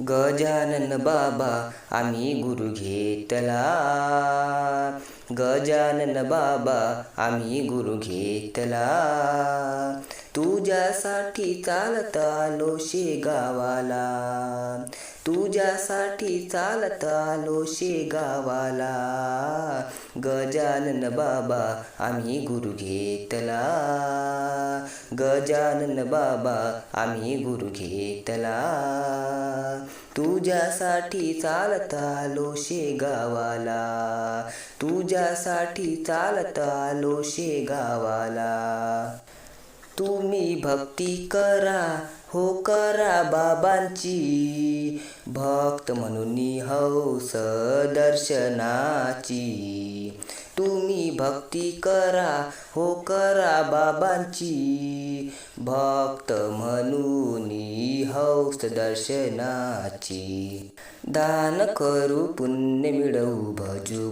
गजानन बाबा आम्ही गुरु घेतला. गजानन बाबा आम्ही गुरु घेतला. तुझ्यासाठी चालत आलो शेगावाला तुझ्यासाठी चालत आलो शेगावाला गजानन बाबा आम्ही गुरु घेतला. गजानन बाबा आम्ही गुरु घेतला. तुझ्यासाठी चालत आलो शेगावाला तुझ्यासाठी चालत आलो शेगावाला तुम्ही भक्ती करा हो करा बाबांची. भक्त म्हणून हौस दर्शनाची तुम्ही भक्ती करा हो करा बाबांची. भक्त म्हणून हौस दर्शनाची दान करू पुण्य मिळवू भजू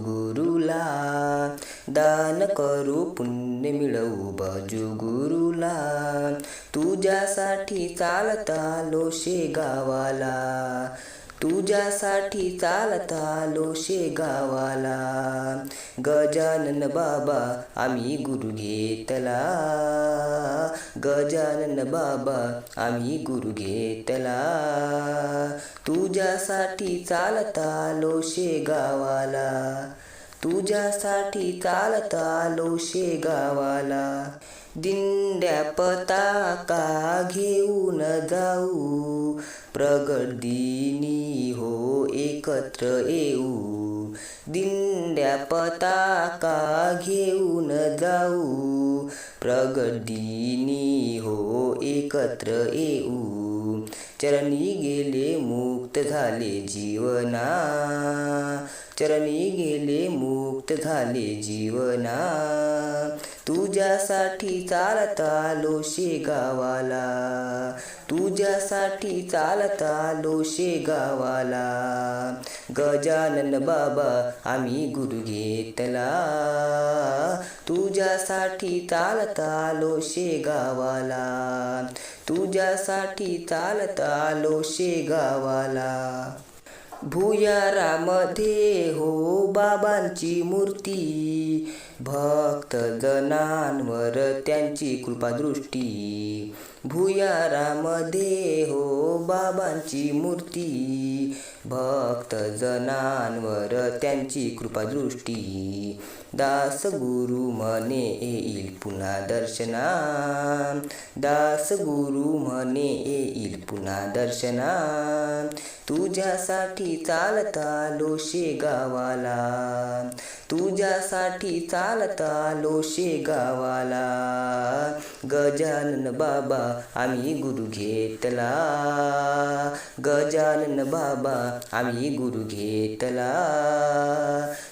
गुरुला दान करू पुण्य मिळवू बाजू गुरुला तुझ्यासाठी चालत आलो शेगावाला तुझ्यासाठी चालत आलो शेगावाला गजानन बाबा आम्ही गुरु घेतला. गजानन बाबा आम्ही गुरु घेतला. तुझ्यासाठी चालत आलो शेगावाला तुझ्यासाठी चालत आलो शेगावाला. दिंड्या पताका घेऊन जाऊ. प्रगट दिनी हो एकत्र येऊ. दिंड्या पताका घेऊन जाऊ. प्रगट दिनी हो एकत्र येऊ. चरणी गेले मुक्त झाले जीवना. चरणी गेले मुक्त झाले जीवना. तुझ्यासाठी चालत आलो शेगावाला तुझ्यासाठी चालत आलो शेगावाला गजानन बाबा आम्ही गुरु घेतला. तुझ्यासाठी चालत आलो शेगावाला. तुझ्यासाठी चालत आलो शेगावाला. भुयारामध्ये हो बाबांची मूर्ती. भक्त जनांवर त्यांची कृपादृष्टी. भुयारामध्ये हो बाबांची मूर्ती. भक्त जनांवर त्यांची कृपादृष्टी दास गुरु म्हणे येईल पुन्हा दर्शना दास गुरु म्हणे येईल पुन्हा दर्शना तुझ्यासाठी चालता लोशे शेगावाला तुझ्यासाठी चालत आलो शेगावाला गजानन बाबा आम्ही गुरु घेतला. गजानन बाबा आम्ही गुरु घेतला.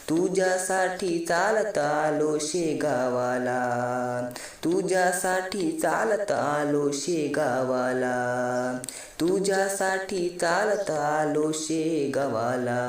तुझ्यासाठी चालत आलो शेगावाला तुझ्यासाठी चालत आलो शेगावाला तुझ्यासाठी चालत आलो शेगावाला